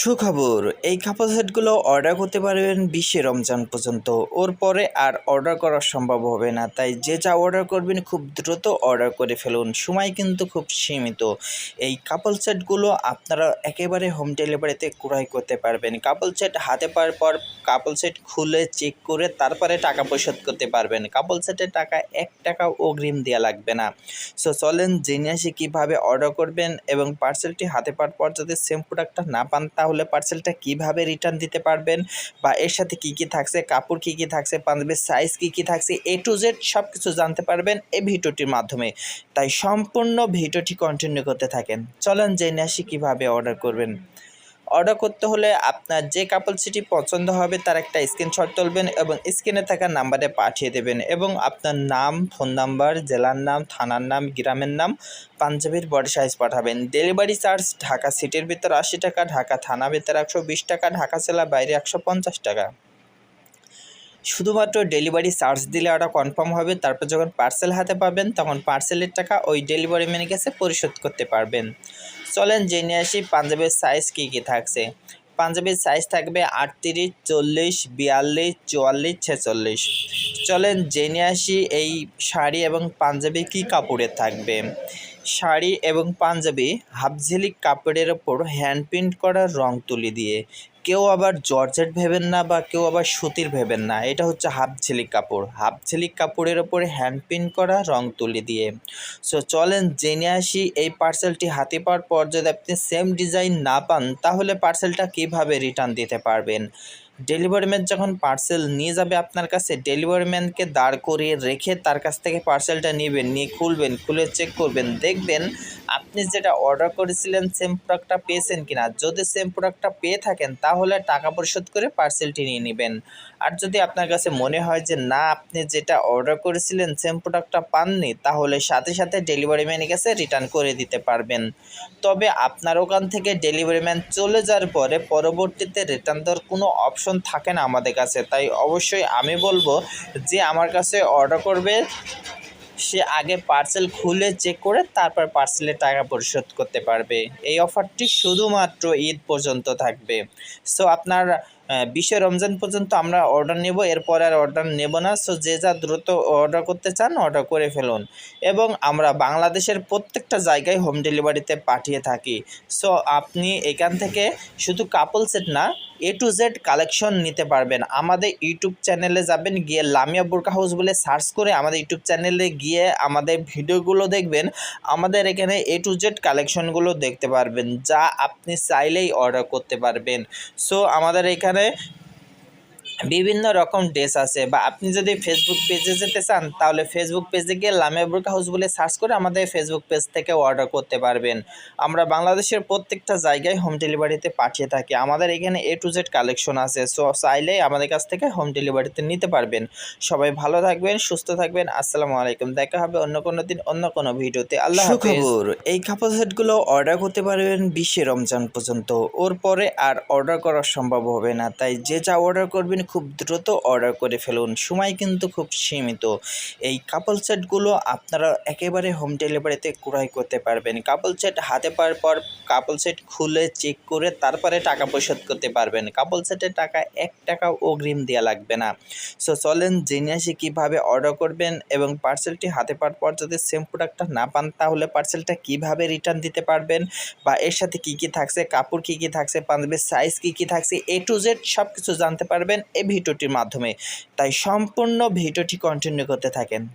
সুখবর, এই কাপড় সেটগুলো অর্ডার করতে পারবেন বিশে রমজান পর্যন্ত। ওর পরে আর অর্ডার করা সম্ভব হবে না, তাই যে যা অর্ডার করবেন খুব দ্রুত অর্ডার করে ফেলুন। সময় কিন্তু খুব সীমিত। এই কাপল সেটগুলো আপনারা একেবারে হোম ডেলিভারিতে ক্রয় করতে পারবেন। কাপল সেট হাতে পাওয়ার পর কাপল সেট খুলে চেক করে তারপরে টাকা পরিশোধ করতে পারবেন। কাপল সেটের টাকা এক টাকা অগ্রিম দেওয়া লাগবে না। সো চলেন জেনে আসি কীভাবে অর্ডার করবেন এবং পার্সেলটি হাতে পাওয়ার পর যদি সেম প্রোডাক্টটা না পান তাহলে পার্সেলটা কীভাবে রিটার্ন দিতে পারবেন? বা এর সাথে কি কি থাকছে? কাপড় কি কি থাকছে? পাঞ্জাবির সাইজ কি কি থাকছে? এ টু জেড সব কিছু জানতে পারবেন এই ভিডিওটির মাধ্যমে। তাই সম্পূর্ণ ভিডিওটি কন্টিনিউ করতে থাকেন। চলেন জেনে আসি কীভাবে অর্ডার করবেন। অর্ডার করতে হলে আপনার যে কাপল সিটি পছন্দ হবে, তার একটা স্ক্রিনশট তুলবেন এবং স্ক্রিনে থাকা নাম্বারে পাঠিয়ে দেবেন এবং আপনার নাম ফোন নাম্বার জেলার নাম, থানার নাম, গ্রামের নাম, পাঞ্জাবির বডি সাইজ পাঠাবেন। ডেলিভারি চার্জ ঢাকা সিটির ভিতর আশি টাকা, ঢাকা থানা ভিতর একশো বিশ টাকা, ঢাকা জেলা বাইরে একশো পঞ্চাশ টাকা। শুধুমাত্র ডেলিভারি চার্জ দিলে ওটা কনফার্ম হবে, তারপর যখন পার্সেল হাতে পাবেন, তখন পার্সেলের টাকা ওই ডেলিভারি ম্যানের কাছে পরিশোধ করতে পারবেন। চলেন জেনে আসি পাঞ্জাবের সাইজ কী কী থাকছে। পাঞ্জাবির সাইজ থাকবে আটত্রিশ, চল্লিশ, বিয়াল্লিশ, চুয়াল্লিশ, ছেচল্লিশ। চলেন জেনে আসি এই শাড়ি এবং পাঞ্জাবি কী কাপড়ের থাকবে। শাড়ি এবং পাঞ্জাবি হাফঝিলিক কাপড়ের ওপর হ্যান্ড প্রিন্ট করা রং তুলি দিয়ে। কেউ আবার জর্জেট ভেবেন না বা কেউ আবার সুতির ভেবেন না। এটা হচ্ছে হাফ ঝিলিক কাপড়। হাফ ঝিলিক কাপড়ের ওপরে হ্যান্ড প্রিন্ট করা, রং তুলি দিয়ে। সো চলেন জেনে আসি এই পার্সেলটি হাতে পাওয়ার পর যদি আপনি সেম ডিজাইন না পান, তাহলে পার্সেলটা কীভাবে রিটার্ন দিতে পারবেন? ডেলিভারি ম্যান যখন পার্সেল নিয়ে যাবে আপনার কাছে, ডেলিভারি ম্যানকে দাঁড় করিয়ে রেখে তার কাছ থেকে পার্সেলটা নেবেন, নিয়ে খুলবেন, খুলে চেক করবেন। দেখবেন আপনি যেটা অর্ডার করেছিলেন সেম প্রোডাক্টটা পেয়েছেন কিনা। যদি সেম প্রোডাক্টটা পেয়ে থাকেন, তাহলে টাকা পরিশোধ করে পার্সেলটি নিয়ে নেবেন। আর যদি আপনার কাছে মনে হয় যে, না, আপনি যেটা অর্ডার করেছিলেন সেম প্রোডাক্টটা পাননি, তাহলে সাথে সাথে ডেলিভারি ম্যানের কাছে রিটার্ন করে দিতে পারবেন। তবে আপনার ওখান থেকে ডেলিভারি ম্যান চলে যাওয়ার পরে পরবর্তীতে রিটার্ন দেওয়ার কোনো অপশন থাকে না আমাদের কাছে। তাই অবশ্যই আমি বলব যে আমার কাছে অর্ডার করবে, সে আগে পার্সেল খুলে চেক করে তারপর পার্সেলের টাকা পরিশোধ করতে পারবে। এই অফারটি শুধুমাত্র ঈদ পর্যন্ত থাকবে। সো আপনার বিশে রমজান পর্যন্ত আমরা অর্ডার নেব, এরপর আর অর্ডার নেব না। সো যে যা দ্রুত অর্ডার করতে চান অর্ডার করে ফেলুন। এবং আমরা বাংলাদেশের প্রত্যেকটা জায়গায় হোম ডেলিভারিতে পাঠিয়ে থাকি। সো আপনি এখান থেকে শুধু কাপল সেট না এ টু জেড কালেকশন নিতে পারবেন। আমাদের ইউটিউব চ্যানেলে যাবেন, গিয়ে লামিয়া বোরকা হাউস বলে সার্চ করে আমাদের ইউটিউব চ্যানেলে গিয়ে আমাদের ভিডিওগুলো দেখবেন। আমাদের এখানে এ টু জেড কালেকশনগুলো দেখতে পারবেন, যা আপনি চাইলেই অর্ডার করতে পারবেন। সো আমাদের এখানে रहे বিভিন্ন রকম ড্রেস আছে। বা আপনি যদি ফেসবুক পেজে যেতে চান, তাহলে ফেসবুক পেজে গিয়ে লামিয়া বুরকা হাউস বলে সার্চ করে আমাদের ফেসবুক পেজ থেকে অর্ডার করতে পারবেন। আমরা বাংলাদেশের প্রত্যেকটা জায়গায় হোম ডেলিভারিতে পাঠিয়ে থাকি। আমাদের এখানে এ টু জেড কালেকশন আছে। সো চাইলেই আমাদের কাছ থেকে হোম ডেলিভারিতে নিতে পারবেন। সবাই ভালো থাকবেন, সুস্থ থাকবেন। আসসালামু আলাইকুম। দেখা হবে অন্য কোনো দিন, অন্য কোনো ভিডিওতে। আল্লাহ সুখবর। এই কাপড় সেটগুলো অর্ডার করতে পারবেন বিশে রমজান পর্যন্ত। ওর পরে আর অর্ডার করা সম্ভব হবে না। তাই যে যা অর্ডার করবেন খুব দ্রুত অর্ডার করে ফেলুন। সময় কিন্তু খুব সীমিত। এই কাপল সেটগুলো আপনারা একেবারে হোম ডেলিভারিতে ক্রয় করতে পারবেন। কাপল সেট হাতে পাওয়ার পর কাপল সেট খুলে চেক করে তারপরে টাকা পরিশোধ করতে পারবেন। কাপল সেটের টাকা এক টাকাও অগ্রিম দেওয়া লাগবে না। সো চলেন জেনে আসি কীভাবে অর্ডার করবেন এবং পার্সেলটি হাতে পাওয়ার পর যদি সেম প্রোডাক্টটা না পান, তাহলে পার্সেলটা কীভাবে রিটার্ন দিতে পারবেন? বা এর সাথে কি কি থাকছে? কাপড় কি কি থাকছে? পাঞ্জাবির সাইজ কি কি থাকছে? এ টু জেড সব কিছু জানতে পারবেন। এই ভিডিওটির মাধ্যমে। তাই সম্পূর্ণ ভিডিওটি কন্টিনিউ করতে থাকেন।